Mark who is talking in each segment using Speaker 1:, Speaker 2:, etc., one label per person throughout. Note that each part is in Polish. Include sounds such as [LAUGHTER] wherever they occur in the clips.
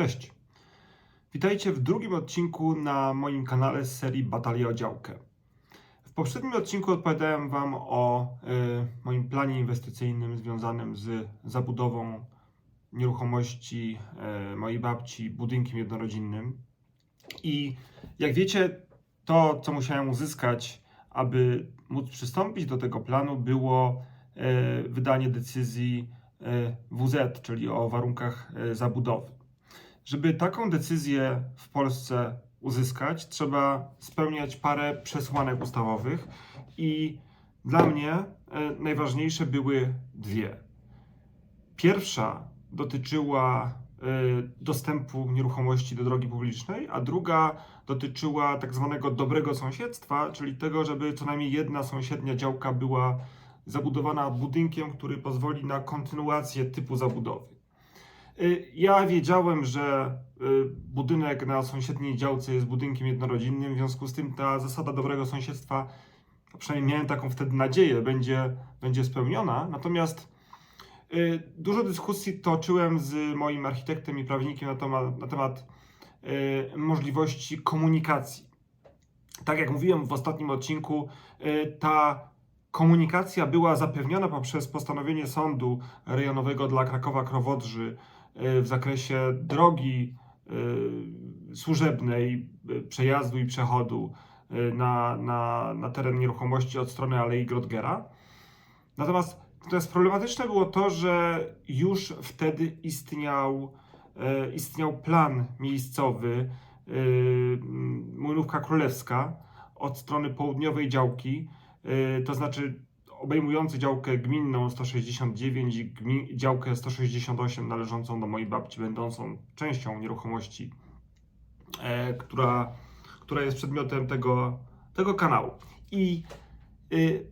Speaker 1: Cześć. Witajcie w drugim odcinku na moim kanale z serii Batalia o działkę. W poprzednim odcinku opowiadałem Wam o y, moim planie inwestycyjnym związanym z zabudową nieruchomości y, mojej babci budynkiem jednorodzinnym. I jak wiecie, to co musiałem uzyskać, aby móc przystąpić do tego planu, było y, wydanie decyzji y, WZ, czyli o warunkach y, zabudowy. Żeby taką decyzję w Polsce uzyskać, trzeba spełniać parę przesłanek ustawowych i dla mnie e, najważniejsze były dwie. Pierwsza dotyczyła e, dostępu nieruchomości do drogi publicznej, a druga dotyczyła tak zwanego dobrego sąsiedztwa, czyli tego, żeby co najmniej jedna sąsiednia działka była zabudowana budynkiem, który pozwoli na kontynuację typu zabudowy. Y, Ja wiedziałem, że y, budynek na sąsiedniej działce jest budynkiem jednorodzinnym, w związku z tym ta zasada dobrego sąsiedztwa, przynajmniej miałem taką wtedy nadzieję, będzie, będzie spełniona. Natomiast y, dużo dyskusji toczyłem z moim architektem i prawnikiem na temat, na temat możliwości komunikacji. Tak jak mówiłem w ostatnim odcinku, ta komunikacja była zapewniona poprzez postanowienie sądu rejonowego dla Krakowa-Krowodrzy y, w zakresie drogi y, służebnej, y, przejazdu i przechodu na, na, na teren nieruchomości od strony Alei Grodgera. Natomiast natomiast problematyczne było to, że już wtedy istniał, e, istniał plan miejscowy Młynówka Królewska od strony południowej działki, to znaczy obejmujący działkę gminną 169 i działkę 168 należącą do mojej babci, będącą częścią nieruchomości, e, która, która jest przedmiotem tego, tego kanału. I y,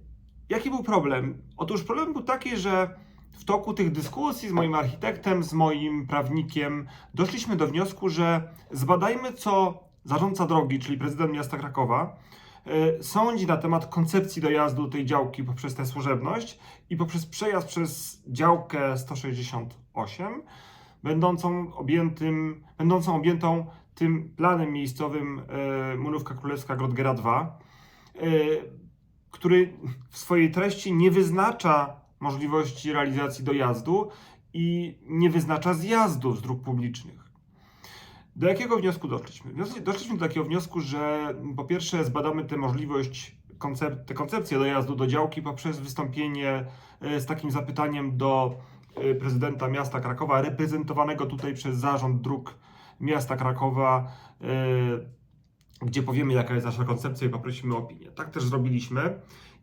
Speaker 1: jaki był problem? Otóż problem był taki, że w toku tych dyskusji z moim architektem, z moim prawnikiem, doszliśmy do wniosku, że zbadajmy, co zarządca drogi, czyli prezydent miasta Krakowa, sądzi na temat koncepcji dojazdu tej działki poprzez tę służebność i poprzez przejazd przez działkę 168, będącą, objętym, będącą objętą tym planem miejscowym y, Murówka Królewska Grodgera 2, y, który w swojej treści nie wyznacza możliwości realizacji dojazdu i nie wyznacza zjazdu z dróg publicznych. Do jakiego wniosku doszliśmy? Doszliśmy do takiego wniosku, że po pierwsze zbadamy tę możliwość, koncep- tę koncepcję dojazdu do działki poprzez wystąpienie e, z takim zapytaniem do e, prezydenta miasta Krakowa, reprezentowanego tutaj przez zarząd dróg miasta Krakowa, e, gdzie powiemy, jaka jest nasza koncepcja i poprosimy o opinię. Tak też zrobiliśmy.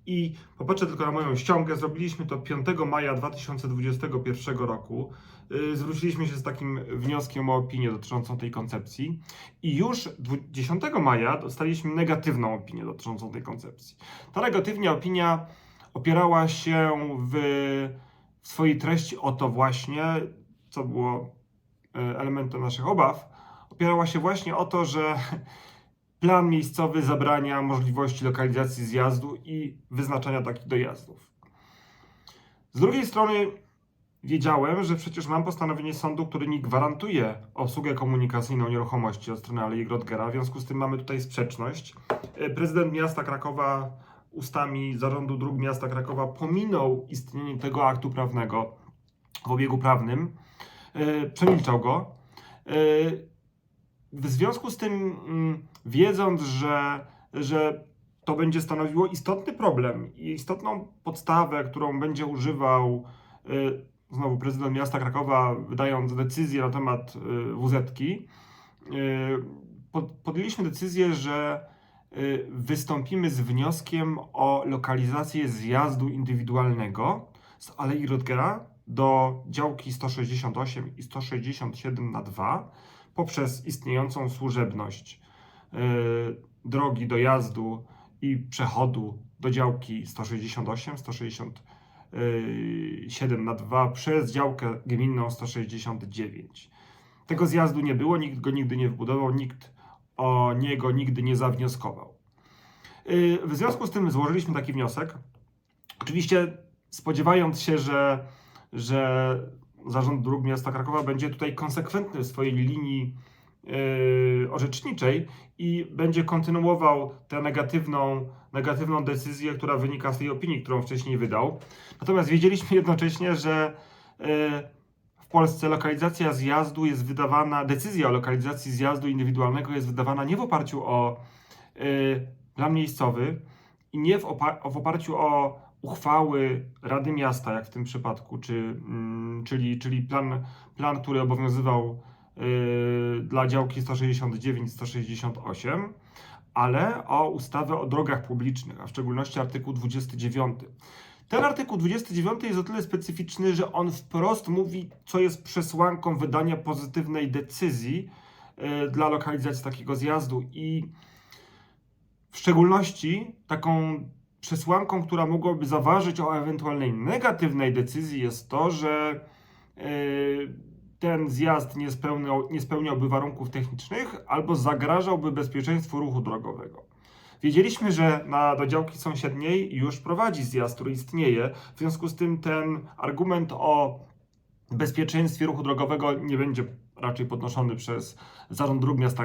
Speaker 1: I popatrzę tylko na moją ściągę. Zrobiliśmy to 5 maja 2021 roku. Yy, Zwróciliśmy się z takim wnioskiem o opinię dotyczącą tej koncepcji. I już dwu- 10 maja dostaliśmy negatywną opinię dotyczącą tej koncepcji. Ta negatywna opinia opierała się w, w swojej treści o to właśnie, co było e, elementem naszych obaw, opierała się właśnie o to, że plan miejscowy zabrania możliwości lokalizacji zjazdu i wyznaczania takich dojazdów. Z drugiej strony wiedziałem, że przecież mam postanowienie sądu, który mi gwarantuje obsługę komunikacyjną nieruchomości od strony Alei Grodgera, w związku z tym mamy tutaj sprzeczność. E, Prezydent miasta Krakowa ustami Zarządu Dróg Miasta Krakowa pominął istnienie tego aktu prawnego w obiegu prawnym, e, przemilczał go. E, w związku z tym, mm, wiedząc, że, że to będzie stanowiło istotny problem i istotną podstawę, którą będzie używał y, znowu prezydent miasta Krakowa, wydając decyzję na temat y, WZ-ki, y, pod, podjęliśmy decyzję, że wystąpimy z wnioskiem o lokalizację zjazdu indywidualnego z Alei Rodgera do działki 168 i 167 na 2 poprzez istniejącą służebność drogi dojazdu i przechodu do działki 168, 167 na 2 przez działkę gminną 169. Tego zjazdu nie było, nikt go nigdy nie wbudował, nikt o niego nigdy nie zawnioskował. Y, W związku z tym złożyliśmy taki wniosek. Oczywiście spodziewając się, że, że Zarząd Dróg Miasta Krakowa będzie tutaj konsekwentny w swojej linii orzeczniczej i będzie kontynuował tę negatywną, negatywną decyzję, która wynika z tej opinii, którą wcześniej wydał. Natomiast wiedzieliśmy [LAUGHS] jednocześnie, że yy, w Polsce lokalizacja zjazdu jest wydawana, decyzja o lokalizacji zjazdu indywidualnego jest wydawana nie w oparciu o yy, plan miejscowy i nie w, w oparciu o uchwały Rady Miasta, jak w tym przypadku, czy, mm, czyli, czyli plan, plan, który obowiązywał yy, dla działki 169-168, ale o ustawę o drogach publicznych, a w szczególności artykuł 29. Ten artykuł 29 jest o tyle specyficzny, że on wprost mówi, co jest przesłanką wydania pozytywnej decyzji yy, dla lokalizacji takiego zjazdu i w szczególności taką przesłanką, która mogłaby zaważyć o ewentualnej negatywnej decyzji jest to, że yy, ten zjazd nie, spełniał, nie spełniałby warunków technicznych albo zagrażałby bezpieczeństwu ruchu drogowego. Wiedzieliśmy, że na do działki sąsiedniej już prowadzi zjazd, który istnieje. W związku z tym ten argument o bezpieczeństwie ruchu drogowego nie będzie raczej podnoszony przez Zarząd Dróg Miasta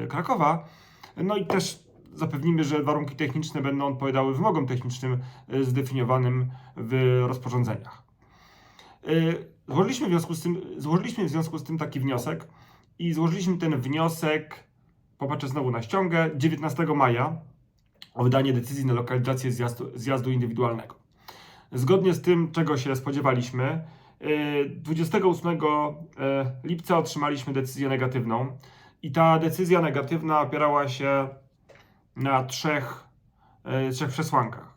Speaker 1: yy, Krakowa. No i też zapewnimy, że warunki techniczne będą odpowiadały wymogom technicznym y, zdefiniowanym w rozporządzeniach. Złożyliśmy w związku z tym, złożyliśmy w związku z tym taki wniosek i złożyliśmy ten wniosek, popatrzę znowu na ściągę, 19 maja o wydanie decyzji na lokalizację zjazdu, zjazdu indywidualnego. Zgodnie z tym, czego się spodziewaliśmy, y, 28 lipca otrzymaliśmy decyzję negatywną i ta decyzja negatywna opierała się na trzech, e, trzech przesłankach.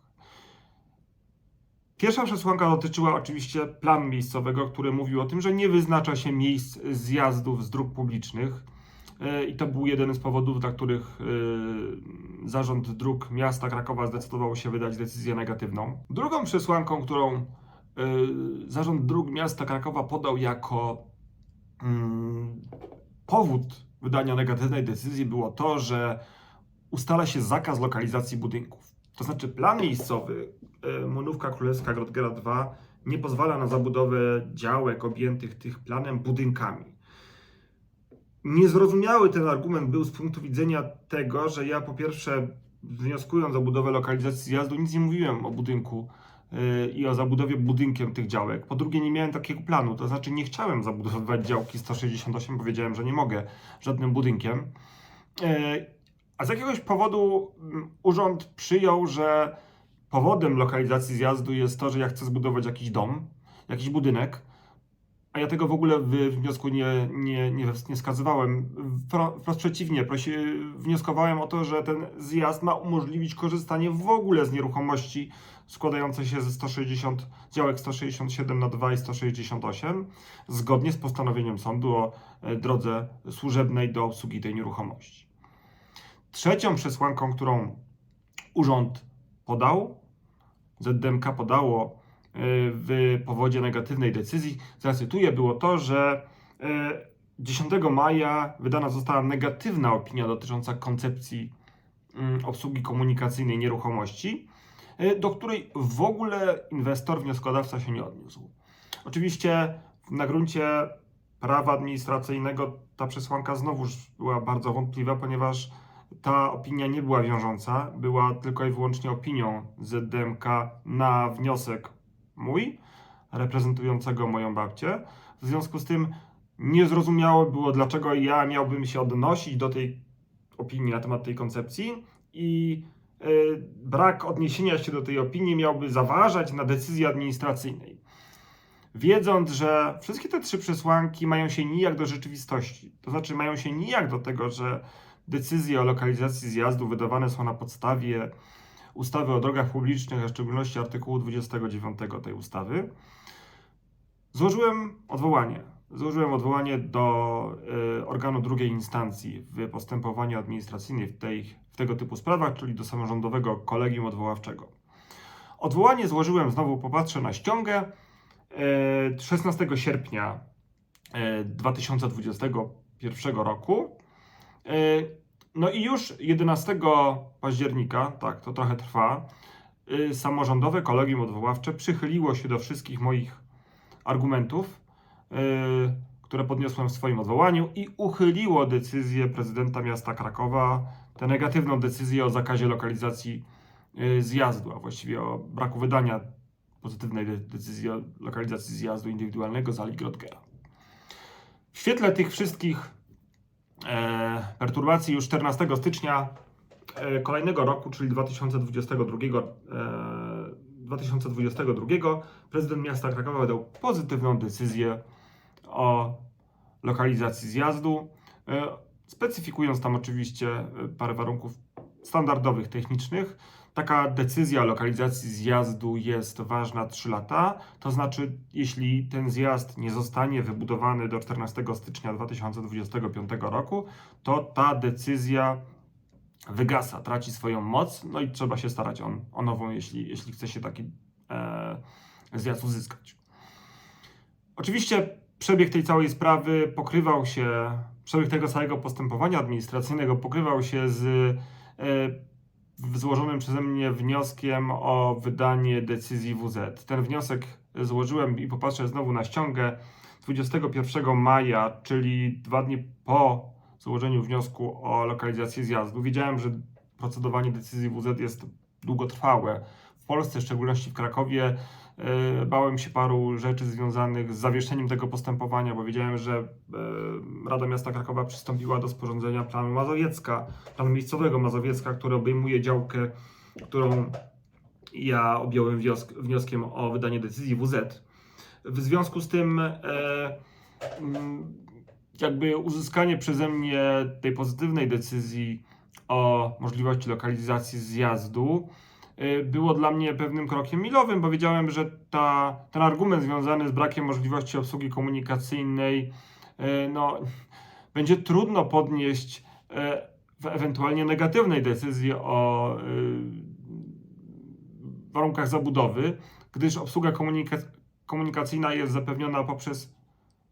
Speaker 1: Pierwsza przesłanka dotyczyła oczywiście planu miejscowego, który mówił o tym, że nie wyznacza się miejsc zjazdów z dróg publicznych. E, I to był jeden z powodów, dla których e, Zarząd Dróg Miasta Krakowa zdecydował się wydać decyzję negatywną. Drugą przesłanką, którą Zarząd Dróg Miasta Krakowa podał jako mm, powód wydania negatywnej decyzji było to, że ustala się zakaz lokalizacji budynków. To znaczy plan miejscowy e, Monówka Królewska Grodgera 2 nie pozwala na zabudowę działek objętych tych planem budynkami. Niezrozumiały ten argument był z punktu widzenia tego, że ja po pierwsze wnioskując o budowę lokalizacji zjazdu nic nie mówiłem o budynku e, i o zabudowie budynkiem tych działek. Po drugie nie miałem takiego planu, to znaczy nie chciałem zabudowywać działki 168, powiedziałem, że nie mogę żadnym budynkiem. A z jakiegoś powodu mm, urząd przyjął, że powodem lokalizacji zjazdu jest to, że ja chcę zbudować jakiś dom, jakiś budynek, a ja tego w ogóle w wniosku nie, nie, nie, nie wskazywałem. Wprost przeciwnie, prosi, wnioskowałem o to, że ten zjazd ma umożliwić korzystanie w ogóle z nieruchomości składającej się ze 160, działek 167 na 2 i 168, zgodnie z postanowieniem sądu o e, drodze służebnej do obsługi tej nieruchomości. Trzecią przesłanką, którą urząd podał, ZDMK podało e, w powodzie negatywnej decyzji, zacytuję, było to, że 10 e, maja wydana została negatywna opinia dotycząca koncepcji mm, obsługi komunikacyjnej nieruchomości, e, do której w ogóle inwestor, wnioskodawca się nie odniósł. Oczywiście na gruncie prawa administracyjnego ta przesłanka znowuż była bardzo wątpliwa, ponieważ ta opinia nie była wiążąca, była tylko i wyłącznie opinią ZDMK na wniosek mój, reprezentującego moją babcię. W związku z tym niezrozumiałe było, dlaczego ja miałbym się odnosić do tej opinii na temat tej koncepcji i yy, brak odniesienia się do tej opinii miałby zaważać na decyzji administracyjnej. Wiedząc, że wszystkie te trzy przesłanki mają się nijak do rzeczywistości, to znaczy mają się nijak do tego, że Decyzje o lokalizacji zjazdu wydawane są na podstawie ustawy o drogach publicznych, a w szczególności artykułu 29 tej ustawy. Złożyłem odwołanie. Złożyłem odwołanie do y, organu drugiej instancji w postępowaniu administracyjnym w, tej, w tego typu sprawach, czyli do samorządowego kolegium odwoławczego. Odwołanie złożyłem, znowu popatrzę na ściągę, y, 16 sierpnia y, 2021 roku. E, no i już 11 października, tak, to trochę trwa, y, samorządowe kolegium odwoławcze przychyliło się do wszystkich moich argumentów które podniosłem w swoim odwołaniu i uchyliło decyzję prezydenta miasta Krakowa, tę negatywną decyzję o zakazie lokalizacji zjazdu, a właściwie o braku wydania pozytywnej de- decyzji o lokalizacji zjazdu indywidualnego z Ali Grodgera. W świetle tych wszystkich e, perturbacji już 14 stycznia e, kolejnego roku, czyli 2022, e, 2022 prezydent miasta Krakowa wydał pozytywną decyzję o lokalizacji zjazdu, e, specyfikując tam oczywiście e, parę warunków standardowych, technicznych. Taka decyzja o lokalizacji zjazdu jest ważna 3 lata, to znaczy, jeśli ten zjazd nie zostanie wybudowany do 14 stycznia 2025 roku, to ta decyzja wygasa, traci swoją moc, no i trzeba się starać o, nową, jeśli, jeśli chce się taki e, zjazd uzyskać. Oczywiście przebieg tej całej sprawy pokrywał się, przebieg tego całego postępowania administracyjnego pokrywał się z e, złożonym przeze mnie wnioskiem o wydanie decyzji WZ. Ten wniosek złożyłem i popatrzę znowu na ściągę 21 maja, czyli dwa dni po złożeniu wniosku o lokalizację zjazdu. Wiedziałem, że procedowanie decyzji WZ jest długotrwałe. W Polsce, w szczególności w Krakowie, bałem się paru rzeczy związanych z zawieszeniem tego postępowania, bo wiedziałem, że e, Rada Miasta Krakowa przystąpiła do sporządzenia planu Mazowiecka, planu miejscowego Mazowiecka, który obejmuje działkę, którą ja objąłem wnioskiem o wydanie decyzji WZ. W związku z tym e, mm, jakby uzyskanie przeze mnie tej pozytywnej decyzji o możliwości lokalizacji zjazdu było dla mnie pewnym krokiem milowym, bo wiedziałem, że ta, ten argument związany z brakiem możliwości obsługi komunikacyjnej y, no, [LAUGHS] będzie trudno podnieść y, w ewentualnie negatywnej decyzji o y, warunkach zabudowy, gdyż obsługa komunika- komunikacyjna jest zapewniona poprzez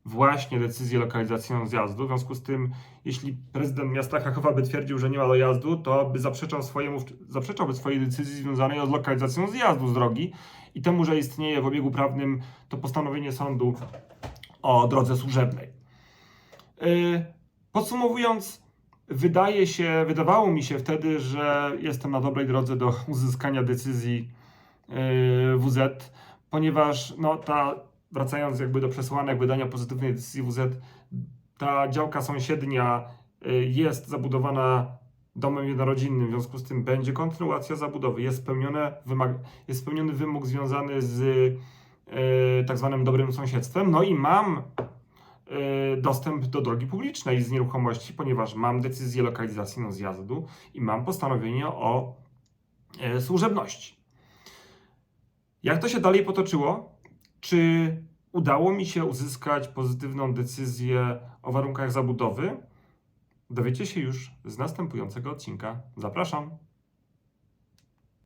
Speaker 1: właśnie decyzję lokalizacyjną zjazdu. W związku z tym, jeśli prezydent miasta Krakowa by twierdził, że nie ma dojazdu, to by zaprzeczał swojemu, zaprzeczałby swojej decyzji związanej z lokalizacją zjazdu z drogi i temu, że istnieje w obiegu prawnym to postanowienie sądu o drodze służebnej. Yy, Podsumowując, wydaje się, wydawało mi się wtedy, że jestem na dobrej drodze do uzyskania decyzji yy, WZ, ponieważ no, ta, wracając jakby do przesłanek wydania pozytywnej decyzji WZ, ta działka sąsiednia yy, jest zabudowana domem jednorodzinnym, w związku z tym będzie kontynuacja zabudowy, jest, spełnione jest spełniony wymóg związany z yy, tak zwanym dobrym sąsiedztwem, no i mam y, dostęp do drogi publicznej z nieruchomości, ponieważ mam decyzję lokalizacyjną zjazdu i mam postanowienie o y, służebności. Jak to się dalej potoczyło? Czy udało mi się uzyskać pozytywną decyzję o warunkach zabudowy? Dowiecie się już z następującego odcinka. Zapraszam.